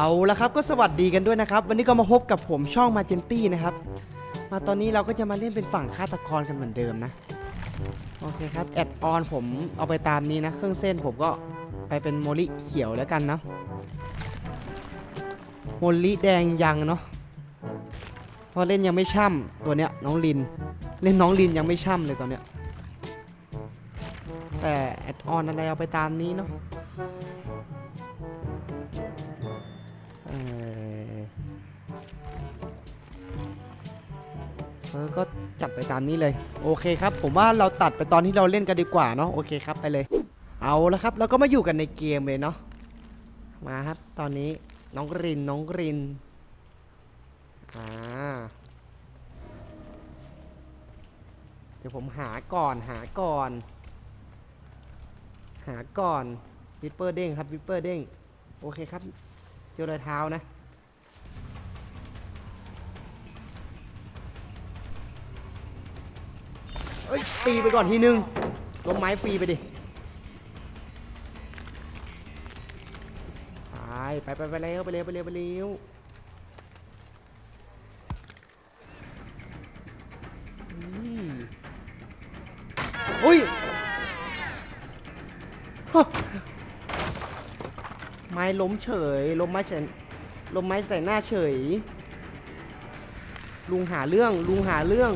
เอาละครับก็สวัสดีกันด้วยนะครับ วันนี้ก็มาพบกับผมช่องมาเจนตี้นะครับ มาตอนนี้เราก็จะมาเล่นเป็นฝั่งฆาตกรกันเหมือนเดิมนะโอเคครับแอดออนผมเอาไปตามนี้นะ เครื่องเส้นผมก็ไปเป็นโมลิเขียวแล้วกันนะโมลิแดงยังเนาะเพราะเล่นยังไม่ช่ำตัวเนี้ยน้องลิน เล่นน้องลินยังไม่ช่ำเลยตอนเนี้ยแต่แอดออนอะไรเอาไปตามนี้เนาะ เออก็จัดไปตามนี้เลย โอเคครับ ผมว่าเราตัดไปตอนที่เราเล่นกันดีกว่าเนาะโอเคครับไปเลย เอาแล้วครับเราก็มาอยู่กันในเกมเลยเนาะมาครับ ตอนนี้น้องรินน้องรินอ่าเดี๋ยวผมหาก่อนหาก่อน หาก่อนวิปเปอร์เด้งครับวิปเปอร์เด้งโอเคครับ จอรอยเท้านะ เอ้ย ตีไปก่อนทีนึงล้มไม้ฟรีไปดิ ไป ไป ไป ไปเร็วไปเร็วไปเร็วไปเร็วอุ้ยฮะ ล้มเฉย ล้มไม้ใส่ล้มไม้ใส่หน้าเฉย ลุงหาเรื่อง ลุงหาเรื่อง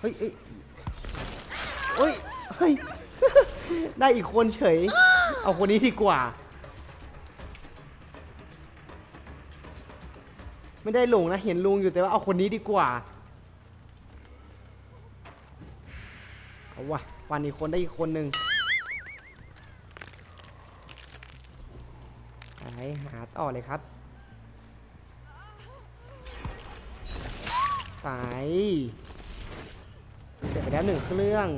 เฮ้ยเอ้ยเฮ้ยเฮ้ย ได้อีกคนเฉย เอาคนนี้ดีกว่า ไม่ได้หลงนะ เห็นลุงอยู่แต่ว่าเอาคนนี้ดีกว่า เอาวะฟันอีกคนได้อีกคนหนึ่ง ไปหาต่อเลยครับ ไปเสร็จไปแล้วหนึ่งเครื่อง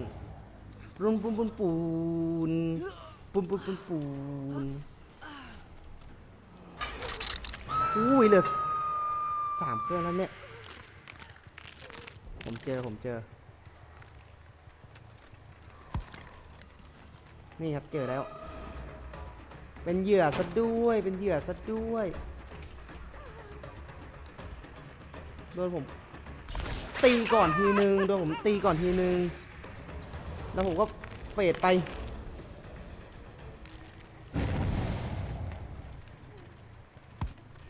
ปุนปุนปุนปูนปุนปุนปุนปูนอุ้ยเหลือสามเครื่องแล้วเนี่ย ผมเจอผมเจอ นี่ครับเจอแล้ว เป็นเหยื่อซะด้วย เป็นเหยื่อซะด้วย โดนผม ตีก่อนทีนึง โดนผมตีก่อนทีนึง แล้วผมก็เฟดไป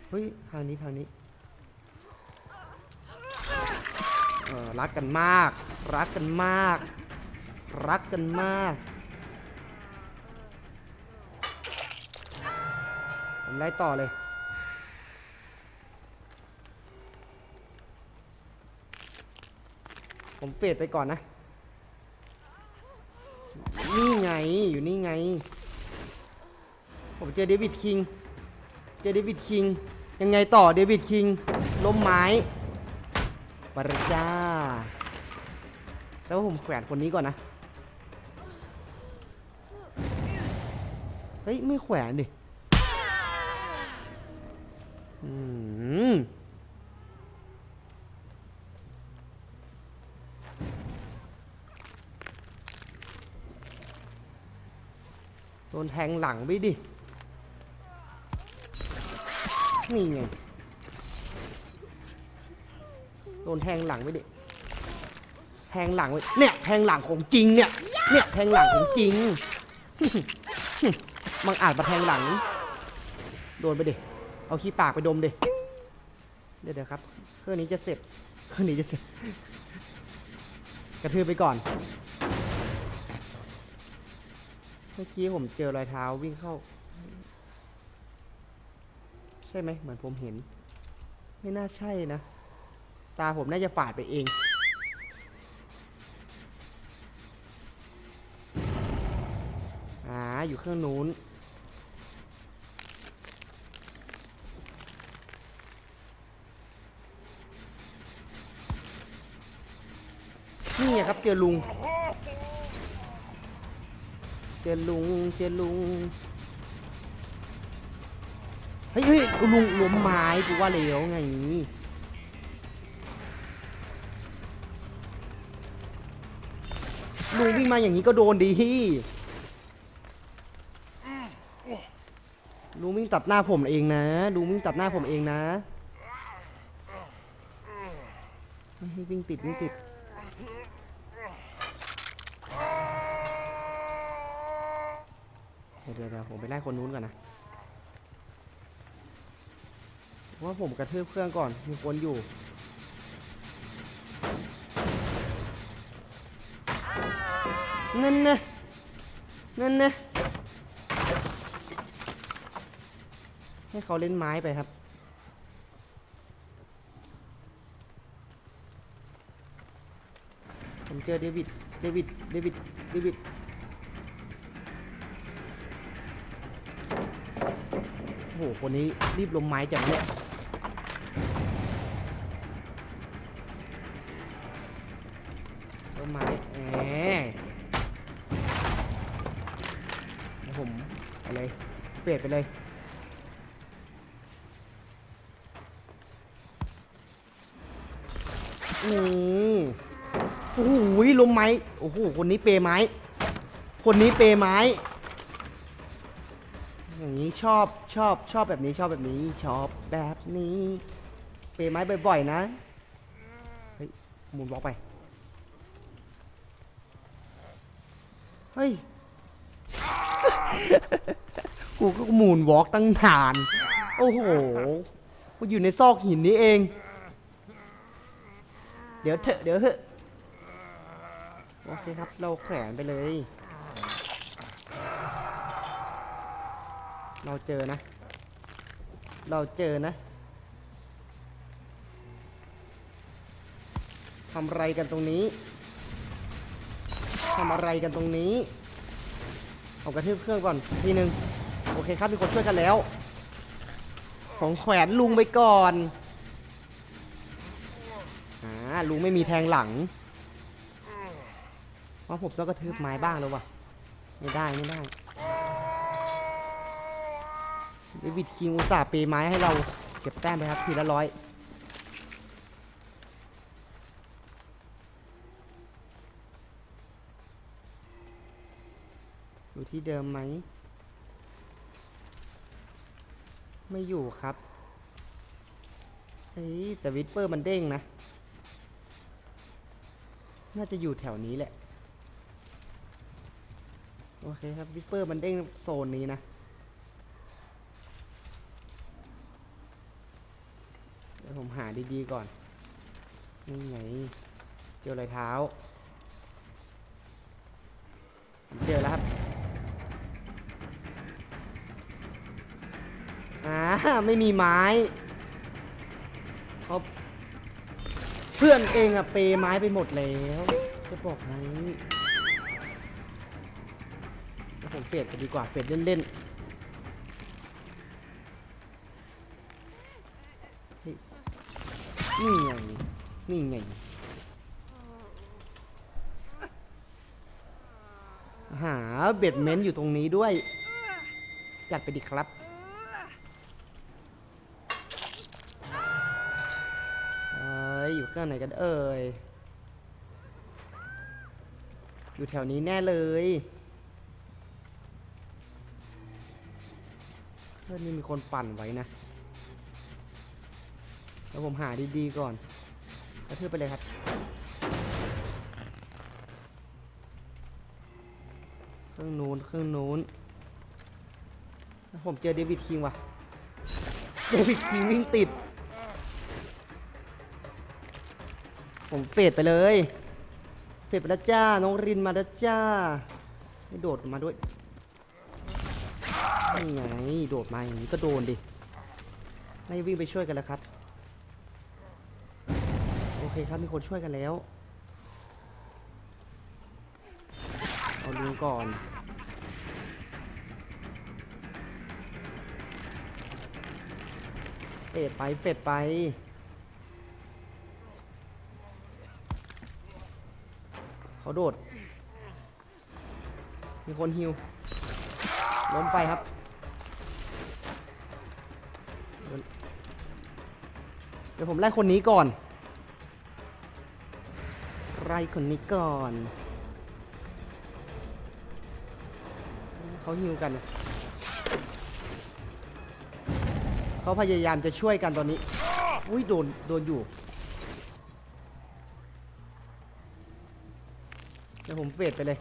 เฮ้ย ทางนี้ทางนี้ เออรักกันมาก รักกันมาก รักกันมาก ผมไล่ต่อเลย ผมเฟดไปก่อนนะ นี่ไง อยู่นี่ไง ผมเจอเดวิดคิง เจอเดวิดคิง ยังไงต่อเดวิดคิง ล้มไม้ประจ้า แล้วผมแขวนคนนี้ก่อนนะ เฮ้ย ไม่แขวนดิ อืมโดนแทงหลังไปดิ นี่ไง โดนแทงหลังไปดิ แทงหลังไปเนี่ยแทงหลังของจริงเนี่ย เนี่ยแทงหลังของจริง มังอาจมาแทงหลัง โดนไปดิ เอาขี้ปากไปดมดิเดี๋ยวเดี๋ยวครับเครื่องนี้จะเสร็จเครื่องนี้จะเสร็จ กระทืบไปก่อน เมื่อกี้ผมเจอรอยเท้าวิ่งเข้า ใช่ไหมเหมือนผมเห็น ไม่น่าใช่นะ ตาผมน่าจะฝาดไปเองอ่าอยู่เครื่องนู้น ไงครับเจอลุง เจอลุงเจอลุงเฮ้ยเฮ้ยลุงล้มไม้กูว่าแล้วไงลุงวิ่งมาอย่างนี้ก็โดนดีลุงวิ่งตัดหน้าผมเองนะลุงวิ่งตัดหน้าผมเองนะให้วิ่งติดวิ่งติด ดี๋ยวเดี๋ยวเดี๋ยวผมไปไล่คนนู้นก่อนนะว่าผมกระทืบเครื่องก่อน มีคนอยู่ นั่นนะนั่นนะให้เขาเล่นไม้ไปครับผมเจอเดวิด เดวิด เดวิด เดวิด หคนนี้รีบลงไม้จังเนี่ยลงไม้แหมเดี๋ยวผมไปเลยเฟดไปเลยอืมโอ้โหลมไม้ โอ้โห คนนี้เปไม้ คนนี้เปไม้ อย่างนี้ชอบชอบชอบแบบนี้ชอบแบบนี้ชอบแบบนี้ เปย์ไม้บ่อยๆนะ เฮ้ยหมุนบล็อกไป เฮ้ย กูก็หมุนวอล์กตั้งนาน โอ้โห กูอยู่ในซอกหินนี้เอง เดี๋ยวเถอะเดี๋ยวเถอะโอเคครับ เราแขวนไปเลย เราเจอนะ เราเจอนะทำอะไรกันตรงนี้ทำอะไรกันตรงนี้ เอากระทืบเครื่องก่อนทีหนึ่งโอเคครับมีคนช่วยกันแล้ว ของแขวนลุงไปก่อนอ่าลุงไม่มีแทงหลังเพราะผมต้องกระทืบไม้บ้างแล้ววะไม่ได้ไม่ได้ เดวิดคิงอุตส่าห์เปย์ไม้ให้เราเก็บแต้มไปครับทีละร้อยอยู่ที่เดิมไหม ไม่อยู่ครับเฮ้ยแต่วิสเปอร์มันเด้งนะ น่าจะอยู่แถวนี้แหละ โอเคครับวิสเปอร์มันเด้งโซนนี้นะ เดี๋ยวผม หาดีๆก่อน นี่ไง เจอรอยเท้า เจอแล้วครับ อ่า ไม่มีไม้เขาเพื่อนเองอะเปไม้ไปหมดแล้ว จะบอกไงแล้วผมเฟดไปดีกว่า เฟดเล่นๆ นี่ไง นี่ไง หาเบ็ดเม้นต์อยู่ตรงนี้ด้วย จัดไปดิครับเอ้ยอยู่เครื่องไหนกันเอ่ย อยู่แถวนี้แน่เลยเพื่อนนี่มีคนปั่นไว้นะ แล้วผมหาดีๆก่อนกระทืบไปเลยครับเครื่องนู้นเครื่องนู้นแล้วผมเจอเดวิดคิงว่ะเดวิดคิงวิ่งติด ผมเฟดไปเลยเฟดไปแล้วจ้า น้องรินมาแล้วจ้าไม่โดดมาด้วยนี่ไงโดดมาอย่างนี้ก็โดนดิไม่วิ่งไปช่วยกันแล้วครับ คครับมีคนช่วยกันแล้ว เอาลุงก่อนเฟดไปเฟดไป เขาโดด มีคนฮิวล้มไปครับเดี๋ยวผมไล่คนนี้ก่อน ไล่คนนี้ก่อน เขาฮิวกัน เขาพยายามจะช่วยกันตอนนี้ อุ้ยโดน โดนอยู่เดี๋ยวผมเฟดไปเลย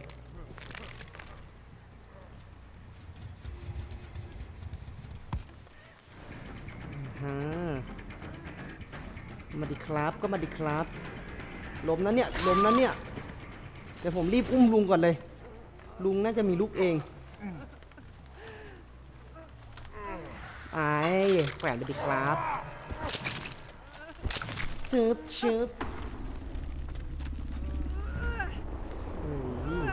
ฮะมาดิครับก็มาดิครับ ล้มนะเนี่ยล้มนะเนี่ยเดี๋ยวผมรีบอุ้มลุงก่อนเลย ลุงน่าจะมีลูกเองไอ้แขวนไปดิครับชึบชึบอืม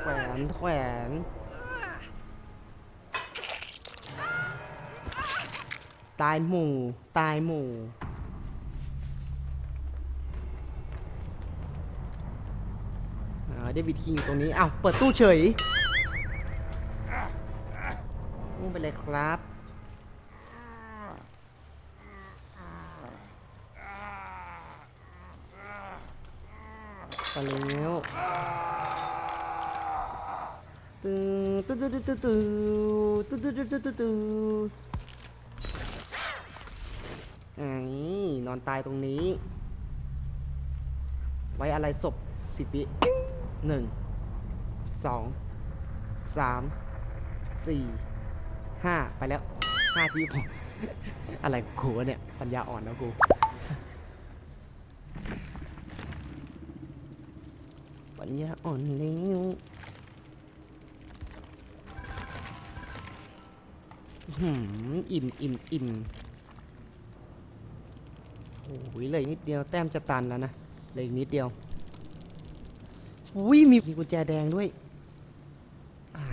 แขวนแขวน ตายหมู่ ตายหมู่ เดวิดคิงอยู่ตรงนี้อ้าวเปิดตู้เฉยมุ่งไปเลยครับไปแล้วตึงตึ๊ตึ๊ตึ๊ดตึ๊ดตึ๊ดตึ๊ดตึ๊ดตึ๊ดตึ๊ดตึ๊ด ไอ้นอนตายตรงนี้ ไว้อะไรศพสิบวิหนึ่งสองสามสี่ห้าไปแล้วห้าพี่พออะไรของกูวะเนี่ย ปัญญาอ่อนแล้วกู ปัญญาอ่อนแล้วหืมอิ่มอิ่มอิ่ม โอ้ยเลยนิดเดียวแต้มจะตันแล้วนะเลยนิดเดียวอุ้ยมีมีกุญแจแดงด้วยอ่า